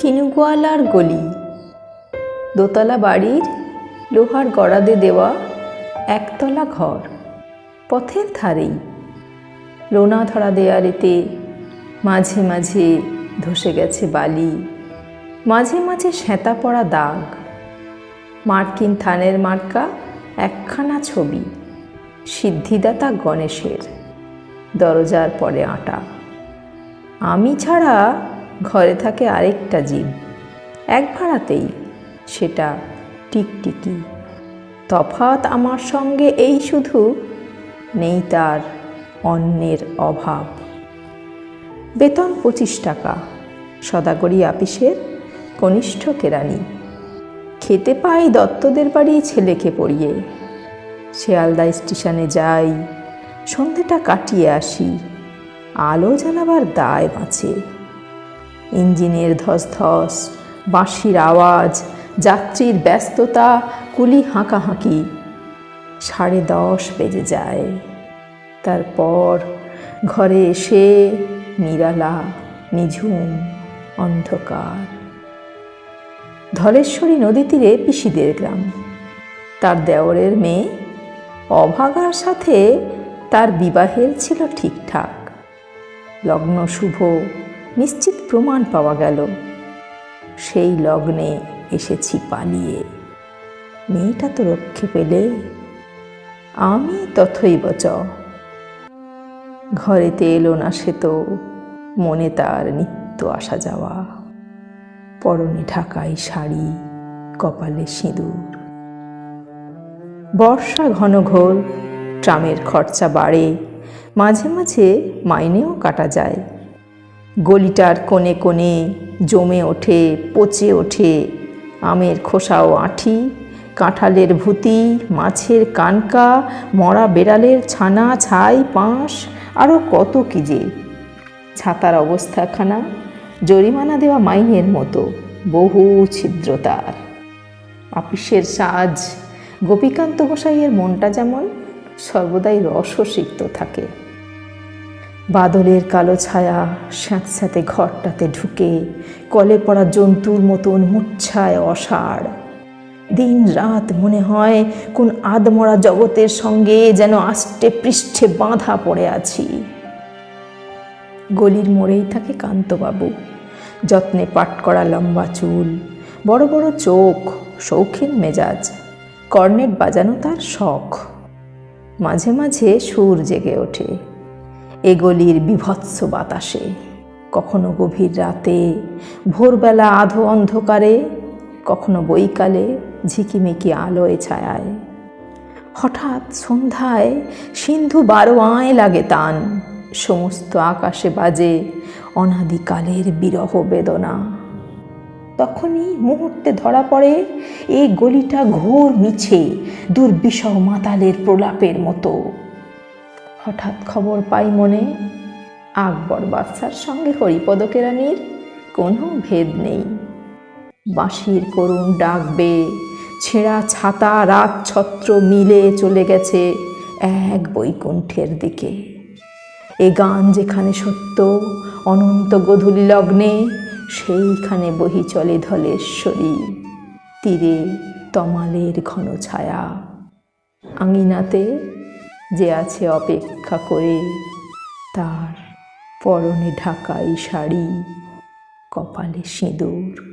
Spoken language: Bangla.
কিনুগোয়ালার গলি। দোতলা বাড়ির লোহার গড়াদে দেওয়া একতলা ঘর। পথের ধারেই লোনা ধরা দেয়ালেতে মাঝে মাঝে ধসে গেছে বালি। মাঝে মাঝে সেঁতা পড়া দাগ। মার্কিন থানের মার্কা একখানা ছবি। সিদ্ধিদাতা গণেশের। দরজার পরে আটা। আমি ছাড়া ঘরে থাকে আরেকটা জীব। এক ভাড়াতেই সেটা টিকটিকি। তফাৎ আমার সঙ্গে এই শুধু নেই তার অন্যের অভাব। বেতন পঁচিশ টাকা, সদাগরি আপিসের কনিষ্ঠ কেরানি খেতে পাই দত্তদের বাড়ি ছেলেকে পড়িয়ে। শিয়ালদা স্টেশনে যাই, সন্ধেটা কাটিয়ে আসি, আলো জ্বালাবার দায় বাঁচে। ইঞ্জিনের ধস ধস বাঁশির আওয়াজ, যাত্রীর ব্যস্ততা, কুলি হাঁকাহাঁকি। সাড়ে দশ বেজে যায়। তারপর ঘরে এসে নিরালা, নিঝুম, অন্ধকার। ধলেশ্বরী নদী তীরে পিসিদের গ্রাম। তার দেওরের মেয়ে অভাগার সাথে তার বিবাহের ছিল ঠিকঠাক। লগ্ন শুভ নিশ্চিত প্রমাণ পাওয়া গেল। সেই লগ্নে এসেছি পালিয়ে। মেয়েটা তো রক্ষে পেলে। আমি তথই বচ। ঘরেতে এলো না সে তো। মনে তার নিত্য আসা যাওয়া। পরনে ঢাকাই শাড়ি, কপালে সিঁদুর। বর্ষা ঘন ঘোর, ট্রামের খরচা বাড়ে। মাঝে মাঝে মাইনেও কাটা যায়। গলিটার কোণে কোণে জমে ওঠে, পচে ওঠে। আমের খোসা ও আঁঠি, কাঁঠালের ভুতি, মাছের কানকা, মরা বেড়ালের ছানা, ছাই, পাঁশ আরও কত কি যে। ছাতার অবস্থাখানা, জরিমানা দেওয়া মাইনের মতো, বহু ছিদ্র তার। আপিসের সাজ, গোপীকান্ত গোসাইয়ের মনটা যেমন, সর্বদাই রসসিক্ত থাকে। বাদলের কালো ছায়া স্যাঁতস্যাঁতে ঘরটাতে ঢুকে, কলে পড়া জন্তুর মতন মুচ্ছায় অসাড়। দিন রাত মনে হয় কোন আদমরা জগতের সঙ্গে যেন আষ্টে পৃষ্ঠে বাঁধা পড়ে আছি। গলির মোড়েই থাকে কান্তবাবু। যত্নে পাট করা লম্বা চুল, বড় বড় চোখ, শৌখিন মেজাজ, কর্নেট বাজানো তার শখ। মাঝে মাঝে সুর জেগে ওঠে। এ গলির বিভৎস বাতাসে, কখনো গভীর রাতে, ভোরবেলা আধো অন্ধকারে, কখনো বৈকালে ঝিকিমিকি আলোয় ছায়ায়। হঠাৎ সন্ধ্যায় সিন্ধু বারো আয় লাগে তান, সমস্ত আকাশে বাজে অনাদিকালের বিরহ বেদনা। তখনই মুহূর্তে ধরা পড়ে এই গলিটা ঘোর মিছে, দুর্বিষহ মাতালের প্রলাপের মতো। হঠাৎ খবর পাই মনে, আকবর বাদশার সঙ্গে হরিপদ কেরানির কোনো ভেদ নেই। বাঁশির করুণ ডাকবে ছেঁড়া ছাতা, রাত ছত্র মিলে চলে গেছে এক বৈকুণ্ঠের দিকে। এ গান যেখানে সত্য, অনন্ত গধূলি লগ্নে, সেইখানে বহি চলে ধলেশ্বরী। তীরে তমালের ঘন ছায়া। আঙিনাতে যে আছে অপেক্ষা করে। তার পরনে ঢাকাই শাড়ি কপালে সিঁদুর।